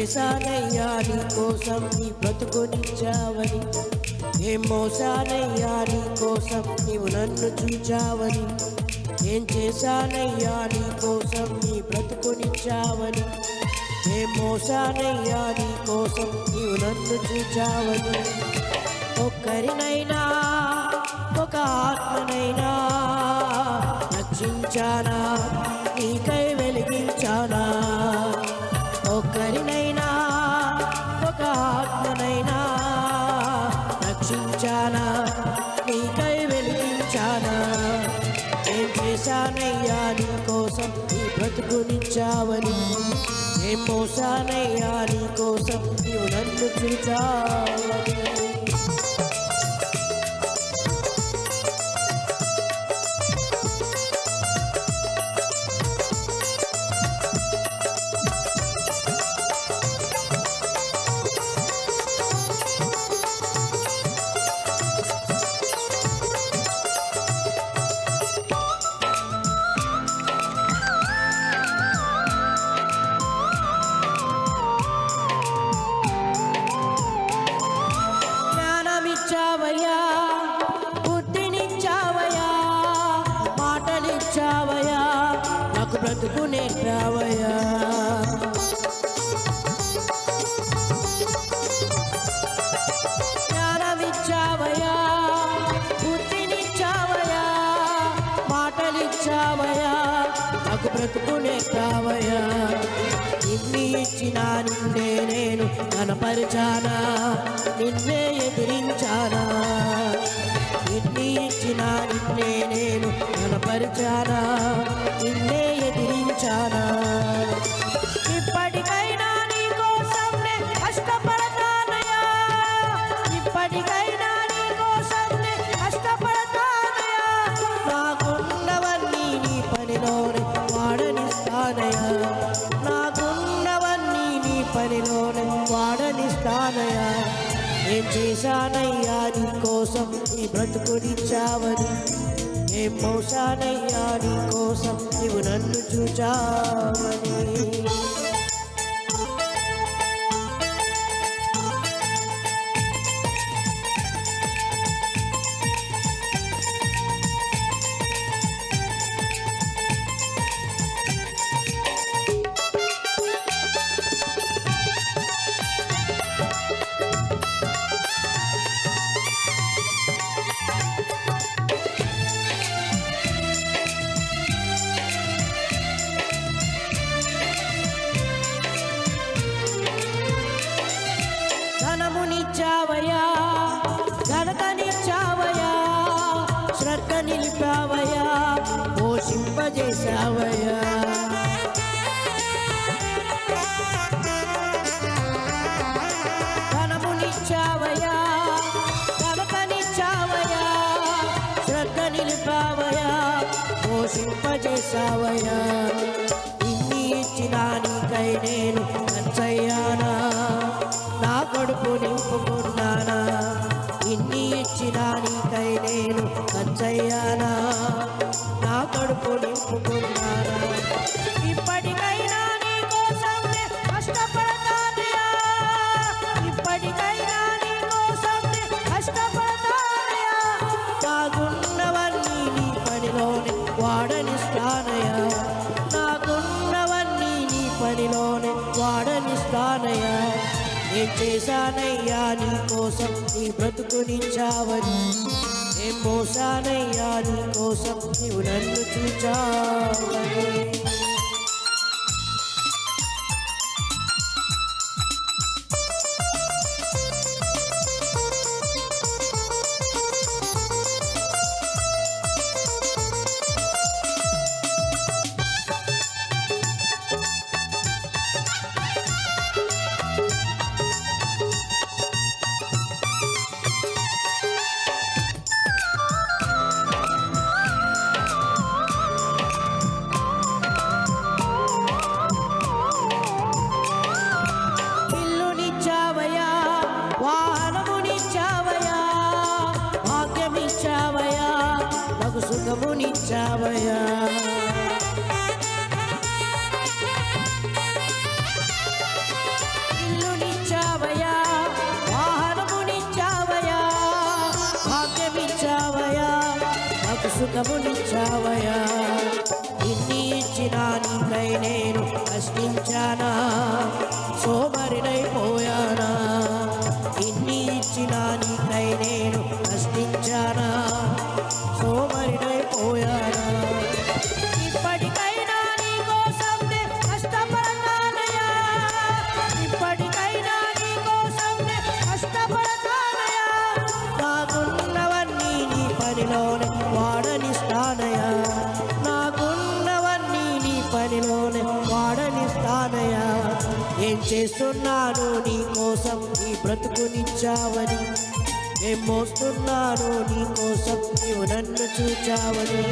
చేశానయ్యా నీ కోసం నీ బ్రతుకునిచ్చావని ఏం మోసానయ్యా నీ కోసం నీవు నన్ను చూచావని. ఏం చేశానయ్యా నీ కోసం నీ బ్రతుకునిచ్చావని ఏం మోసానయ్యా నీ కోసం నీవు నన్ను చూచావని. ఒక్కరినైనా ఒక ఆత్మనైనా రక్షించానా? నీకై వెలిగించానా? వెలిగించానా ఏం చేశానయ్యా నీ కోసం? నీ బ్రతుకునిచ్చావని ఏం మోసానయ్యా నీ కోసం? నీవు నన్ను చూచావని. నాకు బ్రతుకు నేర్పావయ్యా జ్ఞానమిచ్చావయ్యా బుద్ధినిచ్చావయ్యా మాటలిచ్చావయ్యా నాకు బ్రతుకు ఇన్ని ఇచ్చిన నిన్నే నేను కనపరిచానా నిన్నే ఎదిరించానా. ఇన్ని ఇచ్చిన నిన్నే నేను కనపరిచానా. నీ పనిలోనే వాడనిస్తానయ్యా ఏం చేశానయ్యా నీ కోసం? నీ బ్రతుకునిచ్చావని. ఏం మోసానయ్యా నీ కోసం? నీవు నన్ను చూచావని. నిలిపావయ్యా. పోషింపజేశావయ్యా. ధనమునిచ్చావయ్యా. ఘనతనిచ్చావయ్యా శ్రద్ధ నిలిపావయ్యా. పోషింపజేశావయ్యా. ఇన్ని ఇచ్చిన నీకై నేను ఏం చేశానయ్యా నీ కోసం నీ బ్రతుకునిచ్చావని. ఏం మోసానయ్యా నీ కోసం నీవు నన్ను చూచావని. వచ్చావయ్యా సుఖమునిచ్చావయా ఇన్ని ఇచ్చినా నీకై నేను కష్టించానా సోమరినైపోయానా ఇన్ని ఏం చేస్తున్నాను నీ కోసం నీ బ్రతుకునిచ్చావని? ఏం మోస్తున్నాను నీ కోసం నువ్వు నన్ను చూచావని?